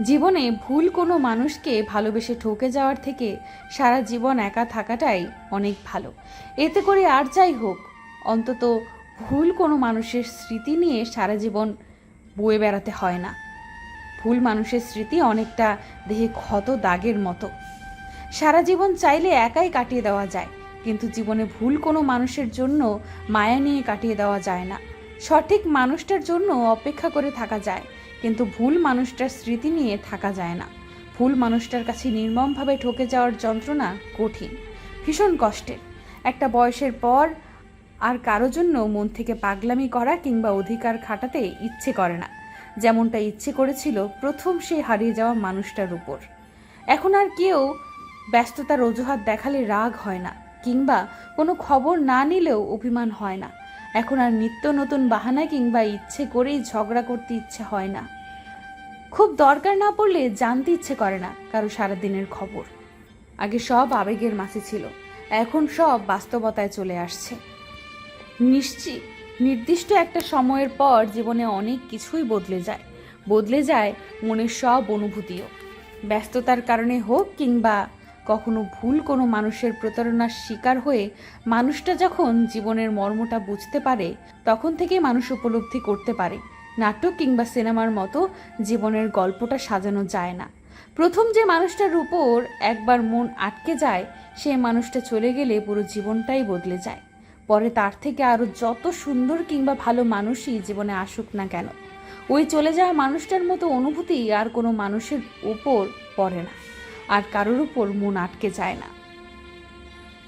জীবনে ভুল কোনো মানুষকে ভালোবেসে ঠকে যাওয়ার থেকে সারা জীবন একা থাকাটাই অনেক ভালো। এতে করে আর যাই হোক, অন্তত ভুল কোনো মানুষের স্মৃতি নিয়ে সারা জীবন বয়ে বেড়াতে হয় না। ভুল মানুষের স্মৃতি অনেকটা দেহে ক্ষত দাগের মতো। সারা জীবন চাইলে একাই কাটিয়ে দেওয়া যায়, কিন্তু জীবনে ভুল কোনো মানুষের জন্য মায়া নিয়ে কাটিয়ে দেওয়া যায় না। সঠিক মানুষটার জন্য অপেক্ষা করে থাকা যায় কিন্তু ভুল মানুষটার স্মৃতি নিয়ে থাকা যায় না। ভুল মানুষটার কাছে নির্মমভাবে ঠকে যাওয়ার যন্ত্রণা কঠিন। ভীষণ কষ্টের। একটা বয়সের পর আর কারও জন্য মন থেকে পাগলামি করা কিংবা অধিকার খাটাতে ইচ্ছে করে না। যেমনটা ইচ্ছে করেছিল প্রথম সে হারিয়ে যাওয়া মানুষটার উপর। এখন আর কেউ ব্যস্ততার অজুহাত দেখালে রাগ হয় না কিংবা কোনো খবর না নিলেও অভিমান হয় না। এখন আর নিত্য নতুন বাহানা কিংবা ইচ্ছে করেই ঝগড়া করতে ইচ্ছে হয় না। খুব দরকার না পড়লে জানতে ইচ্ছে করে না কারও সারাদিনের খবর। আগে সব আবেগের মাঝে ছিল, এখন সব বাস্তবতায় চলে আসছে। নিশ্চিত, নির্দিষ্ট একটা সময়ের পর জীবনে অনেক কিছুই বদলে যায়। বদলে যায় মনের সব অনুভূতিও। ব্যস্ততার কারণে হোক কিংবা কখনো ভুল কোনো মানুষের প্রতারণার শিকার হয়ে মানুষটা যখন জীবনের মর্মটা বুঝতে পারে, তখন থেকেই মানুষ উপলব্ধি করতে পারে। নাটক কিংবা সিনেমার মতো জীবনের গল্পটা সাজানো যায় না। প্রথম যে মানুষটার উপর একবার মন আটকে যায়, সে মানুষটা চলে গেলে পুরো জীবনটাই বদলে যায়। পরে তার থেকে আরও যত সুন্দর কিংবা ভালো মানুষই জীবনে আসুক না কেন, ওই চলে যাওয়া মানুষটার মতো অনুভূতি আর কোনো মানুষের উপর পড়ে না। আর কারোর উপর মন আটকে যায় না।